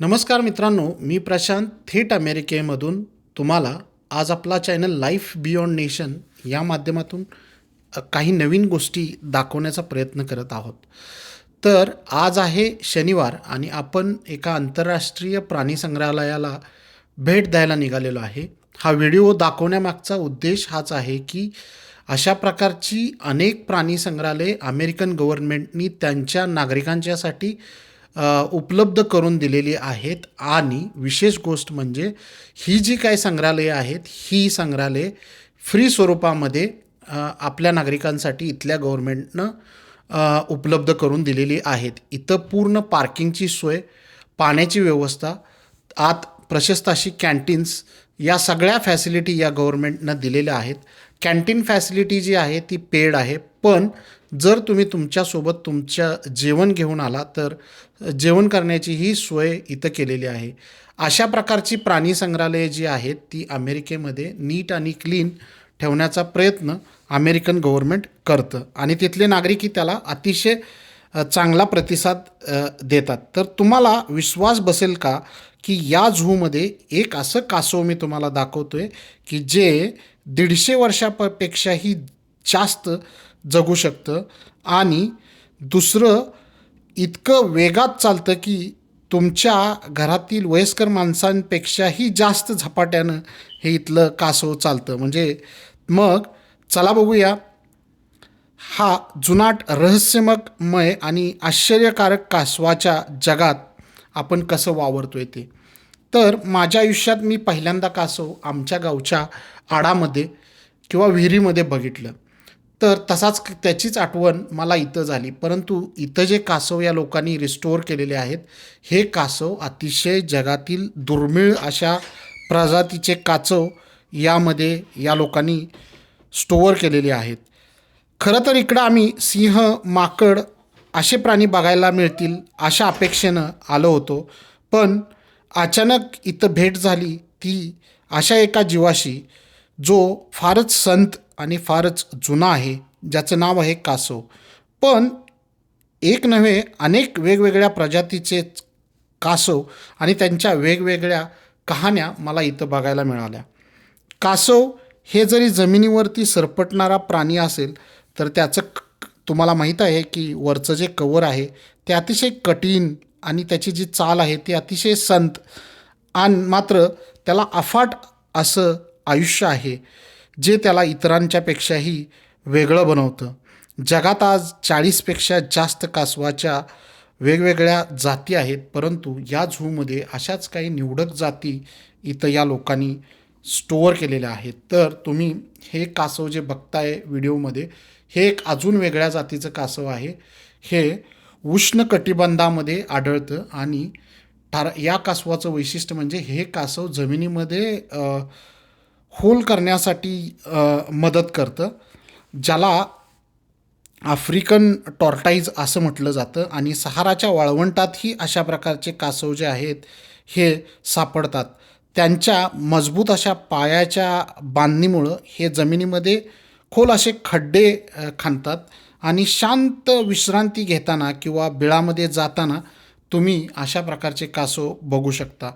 नमस्कार मित्रांनो मी प्रशांत थेट अमेरिकेमधून तुम्हाला आज आपला चॅनल लाईफ बियॉन्ड नेशन या माध्यमातून काही नवीन गोष्टी दाखवण्याचा प्रयत्न करत आहोत. तर आज आहे शनिवार आणि आपण एका आंतरराष्ट्रीय प्राणी संग्रहालयाला भेट द्यायला निघालेलो आहे. हा व्हिडिओ दाखवण्यामागचा उद्देश हाच आहे की अशा प्रकारची अनेक प्राणी संग्रहालये अमेरिकन गव्हर्नमेंटनी त्यांच्या नागरिकांच्यासाठी उपलब्ध करून दिलेली आहेत आणि विशेष गोष्ट म्हणजे ही जी काही संग्रहालये आहेत ही संग्रहालये फ्री स्वरूपामध्ये आपल्या नागरिकांसाठी इथल्या गव्हर्मेंटनं उपलब्ध करून दिलेली आहेत. इथं पूर्ण पार्किंगची सोय पाण्याची व्यवस्था आत प्रशस्त अशी कॅन्टीन्स या सगळ्या फॅसिलिटी या गव्हर्मेंटनं दिलेल्या आहेत. कॅन्टीन फॅसिलिटी जी आहे ती पेड आहे पण जर तुम्ही तुमच्यासोबत तुमच्या जेवण घेऊन आला तर जेवण करण्याची ही सोय इथं केलेली आहे. अशा प्रकारची प्राणी संग्रहालये जी आहेत ती अमेरिकेमध्ये नीट आणि क्लीन ठेवण्याचा प्रयत्न अमेरिकन गव्हर्नमेंट करतं. आणि तिथले नागरिकही त्याला अतिशय चांगला प्रतिसाद देतात. तर तुम्हाला विश्वास बसेल का की या झूमध्ये एक असं कासव मी तुम्हाला दाखवतो आहे की जे दीडशे वर्षापेक्षाही जास्त जगू शकतं. आणि दुसरं इतकं वेगात चालतं की तुमच्या घरातील वयस्कर माणसांपेक्षाही जास्त झपाट्यानं हे इथलं कासव चालतं. म्हणजे मग चला बघूया. हा जुनाट रहस्यमयमय आणि आश्चर्यकारक कासवाच्या जगात आपण कसं वावरतोय ते. तर माझ्या आयुष्यात मी पहिल्यांदा कासव आमच्या गावच्या आडामध्ये किंवा विहिरीमध्ये बघितलं. तर तसाच त्याचीच आठवण मला इथं झाली. परंतु इथं जे कासव या लोकांनी रिस्टोअर केलेले आहेत हे कासव अतिशय जगातील दुर्मिळ अशा प्रजातीचे कासव यामध्ये या लोकांनी स्टोअर केलेले आहेत. खरं तर इकडं आम्ही सिंह माकड असे प्राणी बघायला मिळतील अशा अपेक्षेनं आलो होतो. पण अचानक इथं भेट झाली ती अशा एका जीवाशी जो फारच संत आणि फारच जुना आहे ज्याचं नाव आहे कासव. पण एक नव्हे अनेक वेगवेगळ्या प्रजातीचे कासव आणि त्यांच्या वेगवेगळ्या कहाण्या मला इथं बघायला मिळाल्या. कासव हे जरी जमिनीवरती सरपटणारा प्राणी असेल तर त्याचं तुम्हाला माहीत आहे की वरचं जे कवर आहे ते अतिशय कठीण आणि त्याची जी चाल आहे ती अतिशय संत. आणि मात्र त्याला अफाट असं आयुष्य आहे जे त्याला इतरांच्यापेक्षाही वेगळं बनवतं. जगात आज चाळीसपेक्षा जास्त कासवाच्या वेगवेगळ्या जाती आहेत परंतु या झूमध्ये अशाच काही निवडक जाती इथं या लोकांनी स्टोअर केलेल्या आहेत. तर तुम्ही हे कासव जे बघताय व्हिडिओमध्ये हे एक अजून वेगळ्या जातीचं कासव आहे. हे उष्ण कटिबंधामध्ये आढळतं आणि ठार या कासवाचं वैशिष्ट्य म्हणजे हे कासव जमिनीमध्ये होल करण्यासाठी मदत करतं ज्याला आफ्रिकन टॉर्टाईज असं म्हटलं जातं आणि सहाराच्या वाळवंटातही अशा प्रकारचे कासव जे आहेत हे सापडतात. त्यांच्या मजबूत अशा पायाच्या बांधणीमुळं हे जमिनीमध्ये खोल असे खड्डे खाणतात आणि शांत विश्रांती घेताना किंवा बिळामध्ये जाताना तुम्ही अशा प्रकारचे कासव बघू शकता.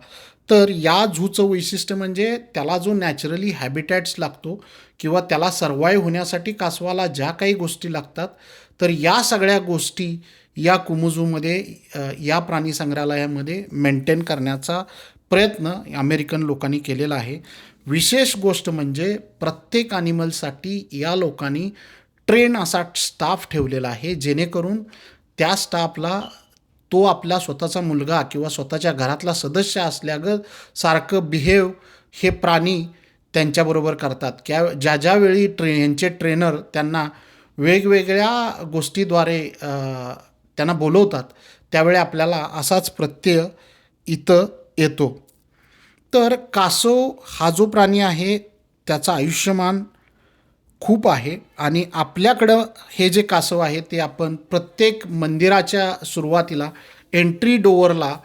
तर या झूचं वैशिष्ट्य म्हणजे त्याला जो नॅचरली हॅबिटॅट्स लागतो किंवा त्याला सर्वाईव्ह होण्यासाठी कासवाला ज्या काही गोष्टी लागतात तर या सगळ्या गोष्टी या कुमुझूमध्ये या प्राणी संग्रहालयामध्ये मेंटेन करण्याचा प्रयत्न अमेरिकन लोकांनी केलेला आहे. विशेष गोष्ट म्हणजे प्रत्येक ॲनिमलसाठी या लोकांनी ट्रेन असा स्टाफ ठेवलेला आहे जेणेकरून त्या स्टाफला तो आपला स्वतःचा मुलगा किंवा स्वतःच्या घरातला सदस्य असल्यागं सारखं बिहेव हे प्राणी त्यांच्याबरोबर करतात. क्या ज्या ज्यावेळी ट्रे यांचे ट्रेनर त्यांना वेगवेगळ्या गोष्टीद्वारे त्यांना बोलवतात त्यावेळी आपल्याला असाच प्रत्यय इथं येतो. तर कासव हा जो प्राणी आहे त्याचा आयुष्यमान खूप आहे आणि आपल्याकडं हे जे कासव आहे ते आपण प्रत्येक मंदिराच्या सुरुवातीला एंट्री डोअरला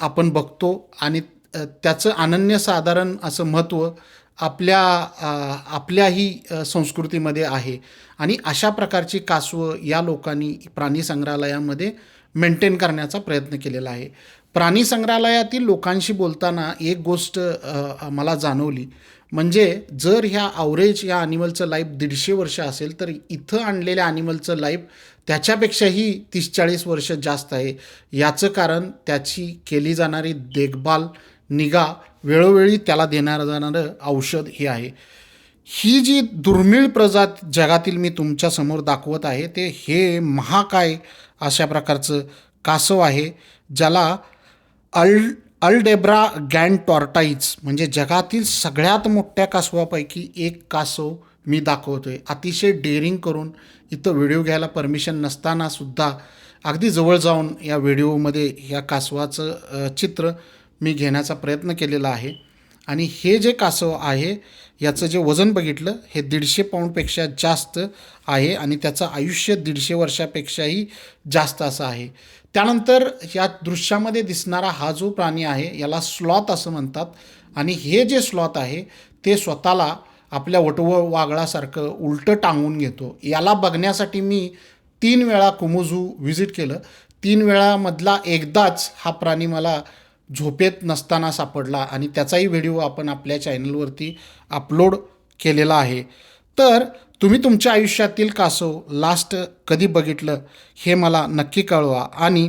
आपण बघतो आणि त्याचं अनन्यसाधारण असं महत्त्व आपल्या आपल्याही संस्कृतीमध्ये आहे. आणि अशा प्रकारची कासवं या लोकांनी प्राणी संग्रहालयामध्ये मेंटेन करण्याचा प्रयत्न केलेला आहे. प्राणी संग्रहालयातील लोकांशी बोलताना एक गोष्ट मला जाणवली म्हणजे जर ह्या आवरेज या ॲनिमलचं लाईफ दीडशे वर्ष असेल तर इथं आणलेल्या ॲनिमलचं लाईफ त्याच्यापेक्षाही तीस चाळीस वर्ष जास्त आहे. याचं कारण त्याची केली जाणारी देखभाल निगा वेळोवेळी त्याला देणार जाणारं औषध हे आहे. ही जी दुर्मिळ प्रजात जगातील मी तुमच्यासमोर दाखवत आहे ते हे महाकाय अशा प्रकारचं कासव आहे ज्याला अल अल्डेब्रा गँड टॉर्टाईज म्हणजे जगातील सगळ्यात मोठ्या कासवापैकी एक कासव मी दाखवतोय. अतिशय डेअरिंग करून इथं व्हिडिओ घ्यायला परमिशन नसताना सुद्धा अगदी जवळ जाऊन या व्हिडिओमध्ये या कासवाचं चित्र मी घेण्याचा प्रयत्न केलेला आहे. आणि हे जे कासव आहे याचं जे वजन बघितलं हे दीडशे पाऊंडपेक्षा जास्त आहे आणि त्याचं आयुष्य दीडशे वर्षापेक्षाही जास्त असं आहे. त्यानंतर या दृश्यामध्ये दिसणारा हा जो प्राणी आहे याला स्लॉथ असं म्हणतात. आणि हे जे स्लॉथ आहे ते स्वतःला आपल्या वटव वागळासारखं उलटं टांगून घेतो. याला बघण्यासाठी मी तीन वेळा कुमुझू व्हिजिट केलं. तीन वेळामधला एकदाच हा प्राणी मला झोपेत नसताना सापडला आणि त्याचाही व्हिडिओ आपण आपल्या चॅनलवरती अपलोड केलेला आहे. तर तुम्ही तुमच्या आयुष्यातील कासव लास्ट कधी बघितलं हे मला नक्की कळवा आणि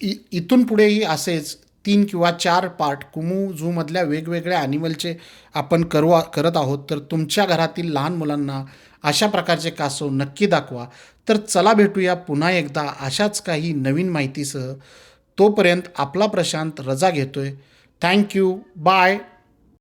इ इथून पुढेही असेच तीन किंवा चार पार्ट कुमू झूमधल्या वेगवेगळ्या ॲनिमलचे आपण करवा करत आहोत. तर तुमच्या घरातील लहान मुलांना अशा प्रकारचे कासव नक्की दाखवा. तर चला भेटूया पुन्हा एकदा अशाच काही नवीन माहितीसह. तोपर्यंत आपला प्रशांत रजा घेतोय. Thank you bye